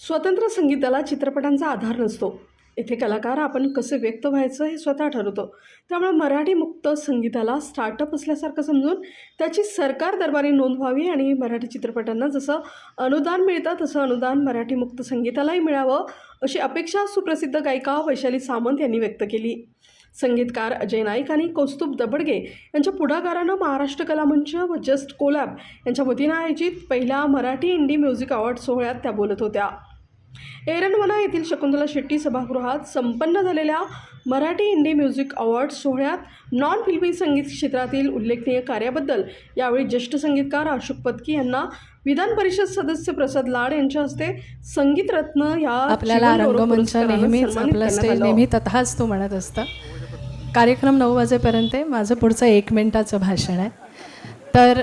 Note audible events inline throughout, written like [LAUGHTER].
स्वतंत्र संगीताला चित्रपटांचा आधार नसतो. येथे कलाकार आपण कसे व्यक्त व्हायचं हे स्वतः ठरवतो. त्यामुळे मराठी मुक्त संगीताला स्टार्टअप असल्यासारखं समजून त्याची सरकार दरबारी नोंद व्हावी आणि मराठी चित्रपटांना जसं अनुदान मिळतं तसं अनुदान मराठी मुक्त संगीतालाही मिळावं अशी अपेक्षा सुप्रसिद्ध गायिका वैशाली सामंत यांनी व्यक्त केली. संगीतकार अजय नाईक आणि कौस्तुभ दबडगे यांच्या पुढाकारानं महाराष्ट्र कला मंच व जस्ट कोलॅब यांच्या वतीनं आयोजित पहिल्या मराठी इंडी म्युझिक अवॉर्ड सोहळ्यात त्या बोलत होत्या एरंडवना येथील शकुंतला शेट्टी सभागृहात संपन्न झालेल्या मराठी इंडी म्युझिक अवॉर्ड सोहळ्यात नॉन फिल्मी संगीत क्षेत्रातील उल्लेखनीय कार्याबद्दल यावेळी ज्येष्ठ संगीतकार अशोक पत्की यांना विधान परिषद सदस्य प्रसाद लाड यांच्या हस्ते संगीत रत्न या आपल्याला रंगमंच नेहमीच आपलं स्टेज. नेहमी तथाच तू म्हणत असतं कार्यक्रम नऊ वाजेपर्यंत आहे. माझं पुढचं एक मिनटाचं भाषण आहे. तर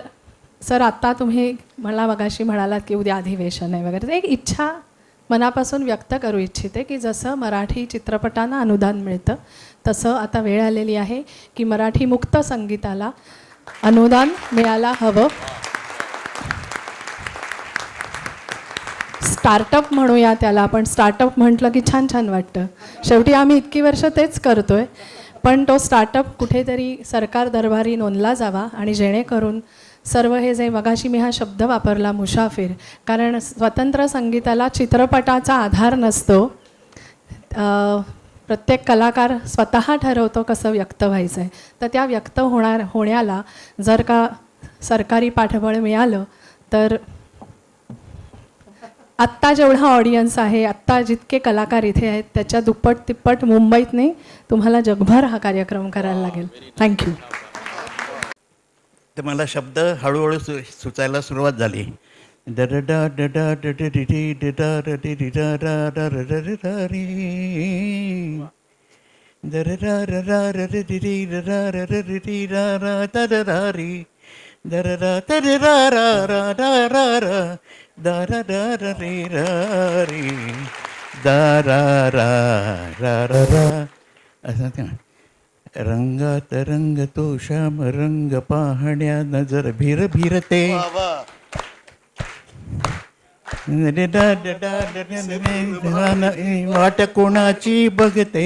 सर आत्ता तुम्ही मला मगाशी म्हणालात की उद्या अधिवेशन आहे वगैरे. तर एक इच्छा मनापासून व्यक्त करू इच्छिते की जसं मराठी चित्रपटांना अनुदान मिळतं तसं आता वेळ आलेली आहे की मराठी मुक्त संगीताला अनुदान मिळायला हवं. स्टार्टअप म्हणूया त्याला आपण स्टार्टअप म्हटलं की छान छान वाटतं. शेवटी आम्ही इतकी वर्ष तेच करतोय. पण तो स्टार्टअप कुठेतरी सरकार दरबारी नोंदला जावा आणि जेणेकरून सर्व हे जे मगाशी मी हा शब्द वापरला मुसाफिर कारण स्वतंत्र संगीताला चित्रपटाचा आधार नसतो. प्रत्येक कलाकार स्वतः ठरवतो कसं व्यक्त व्हायचं आहे तर त्या व्यक्त होणार होण्याला जर का सरकारी पाठबळ मिळालं तर आत्ता जेवढा ऑडियन्स आहे आत्ता जितके कलाकार इथे आहेत त्याच्या दुप्पट तिप्पट मुंबईत नाही तुम्हाला जगभर हा कार्यक्रम करायला लागेल. थँक्यू तर मला शब्द हळूहळू सु सुचायला सुरुवात झाली. [LAUGHS] डडिडिडा रा रा रा रा रा रा री. रा. असं ते. रंगात रंग तो श्याम रंग पाहण्या नजर भीर भीरते वाट कोणाची बघते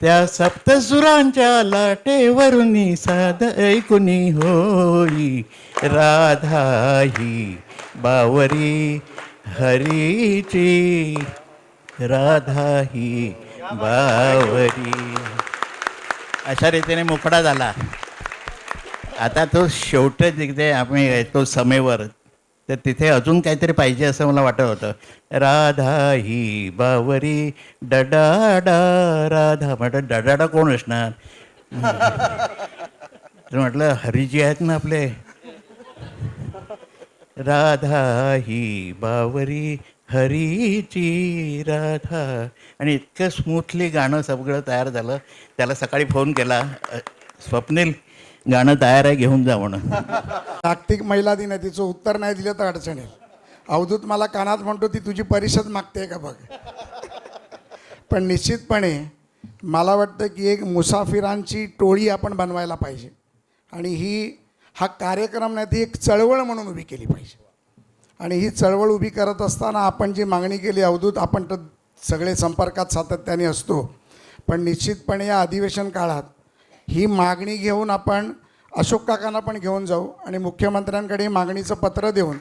त्या सप्तसुरांच्या लाटेवरून साध ऐकुनी होई. राधाही बावरी हरीची. राधाही बावरी. अशा रीतीने मोकळा झाला. आता तो शेवट जिथे आम्ही तो समेवर. तर तिथे अजून काहीतरी पाहिजे असं मला वाटत होतं. राधा ही बावरी डडाडा राधा. म्हटलं डडाडा कोण असणार? तर म्हटलं हरिजी आहेत ना आपले. राधा ही बावरी हरीची राधा. आणि इतकं स्मूथली गाणं सगळं तयार झालं. त्याला सकाळी फोन केला स्वप्नील गाणं तयार आहे घेऊन जा म्हणून. जागतिक महिला दिन आहे तिचं उत्तर नाही दिलं तर अडचण येईल. अवधूत मला कानात म्हणतो ती तुझी परिषद मागते का बघ? पण निश्चितपणे मला वाटतं की एक मुसाफिरांची टोळी आपण बनवायला पाहिजे. आणि ही हा कार्यक्रम नाही ती एक चळवळ म्हणून उभी केली पाहिजे. आणि ही चळवळ उभी करत असताना आपण जी मागणी केली अवधूत आपण तर सगळे संपर्कात सातत्याने असतो. पण निश्चितपणे या अधिवेशन काळात ही मागणी घेऊन आपण अशोक काकांना पण घेऊन जाऊ आणि मुख्यमंत्र्यांकडे मागणीचं पत्र देऊन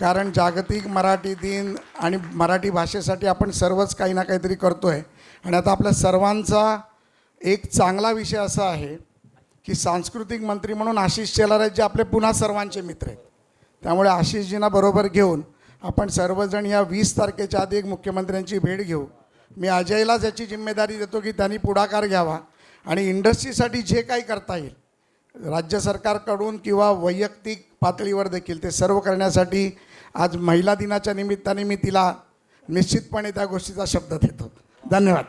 कारण जागतिक मराठी दिन आणि मराठी भाषेसाठी आपण सर्वच काही ना काहीतरी करतो आहे आणि आता आपल्या सर्वांचा एक चांगला विषय असा आहे की सांस्कृतिक मंत्री म्हणून आशिष शेलार आहेत जे आपले पुन्हा सर्वांचे मित्र आहेत. त्यामुळे आशिषजींना बरोबर घेऊन आपण सर्वजण या वीस तारखेच्या आधी एक मुख्यमंत्र्यांची भेट घेऊ. मी अजयलाच याची जिम्मेदारी देतो की त्यांनी पुढाकार घ्यावा. आणि इंडस्ट्रीसाठी जे काही करता येईल राज्य सरकारकडून किंवा वैयक्तिक पातळीवर देखील ते सर्व करण्यासाठी आज महिला दिनाच्या निमित्ताने मी तिला निश्चितपणे त्या गोष्टीचा शब्द देतो. धन्यवाद.